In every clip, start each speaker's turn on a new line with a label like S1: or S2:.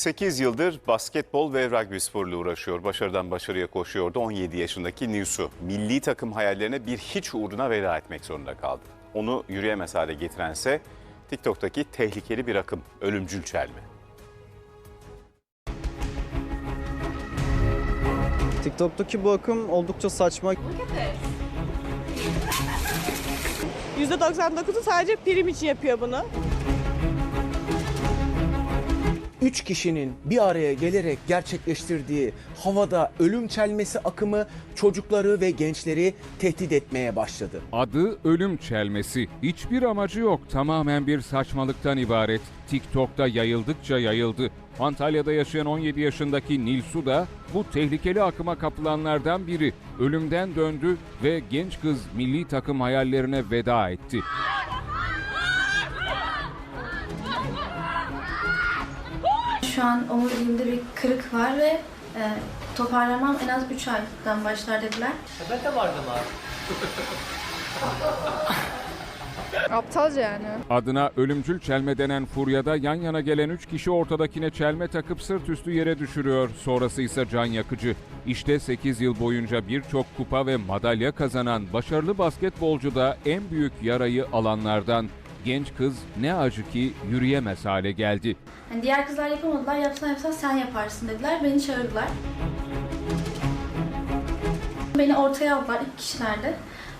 S1: 8 yıldır basketbol ve rugby sporuyla uğraşıyor. Başarıdan başarıya koşuyordu 17 yaşındaki Nisu. Milli takım hayallerine bir hiç uğruna veda etmek zorunda kaldı. Onu yürüyemez hale getirense TikTok'taki tehlikeli bir akım, ölümcül çelme.
S2: TikTok'taki bu akım oldukça saçma.
S3: %99'u sadece prim için yapıyor bunu.
S4: Üç kişinin bir araya gelerek gerçekleştirdiği havada ölüm çelmesi akımı çocukları ve gençleri tehdit etmeye başladı.
S5: Adı ölüm çelmesi. Hiçbir amacı yok. Tamamen bir saçmalıktan ibaret. TikTok'ta yayıldıkça yayıldı. Antalya'da yaşayan 17 yaşındaki Nilsu da bu tehlikeli akıma kapılanlardan biri. Ölümden döndü ve genç kız milli takım hayallerine veda etti.
S6: Şu an omuriliğimde bir kırık var ve e, toparlamam en az 3 aydan başlar dediler.
S7: Ben de vardım abi.
S8: Aptalca yani.
S5: Adına ölümcül çelme denen furyada yan yana gelen 3 kişi ortadakine çelme takıp sırt üstü yere düşürüyor. Sonrası ise can yakıcı. İşte 8 yıl boyunca birçok kupa ve madalya kazanan başarılı basketbolcu da en büyük yarayı alanlardan. Genç kız ne acı ki yürüyemez hale geldi.
S6: Yani diğer kızlar yapamadılar, yapsan yapsan sen yaparsın dediler. Beni çağırdılar. Beni ortaya aldılar, ilk kişilerdi.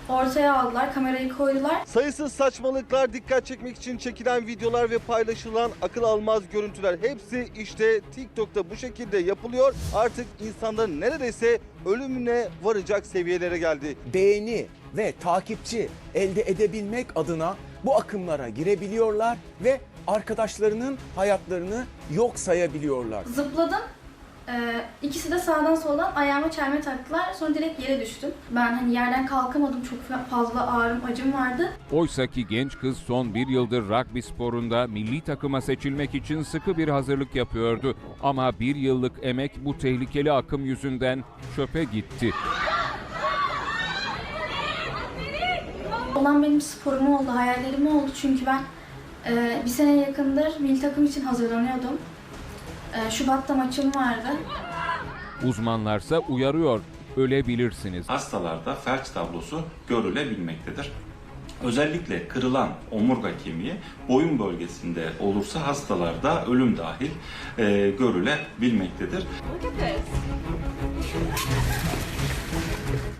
S6: Ortaya aldılar, kamerayı koydular.
S9: Sayısız saçmalıklar, dikkat çekmek için çekilen videolar ve paylaşılan akıl almaz görüntüler hepsi işte TikTok'ta bu şekilde yapılıyor. Artık insanların neredeyse ölümüne varacak seviyelere geldi.
S4: Beğeni ve takipçi elde edebilmek adına bu akımlara girebiliyorlar ve arkadaşlarının hayatlarını yok sayabiliyorlar.
S6: Zıpladım. Ee, ikisi de sağdan soldan ayağıma çelme taktılar. Sonra direkt yere düştüm. Ben hani yerden kalkamadım. Çok fazla ağrım, acım vardı.
S5: Oysaki genç kız son bir yıldır rugby sporunda milli takıma seçilmek için sıkı bir hazırlık yapıyordu. Ama bir yıllık emek bu tehlikeli akım yüzünden çöpe gitti.
S6: Olan benim sporum oldu, hayallerim oldu. Çünkü ben e, bir sene yakındır milli takım için hazırlanıyordum. E, Şubat'ta maçım vardı.
S5: Uzmanlarsa uyarıyor, ölebilirsiniz.
S10: hastalarda felç tablosu görülebilmektedir. Özellikle kırılan omurga kemiği boyun bölgesinde olursa hastalarda ölüm dahil e, görülebilmektedir.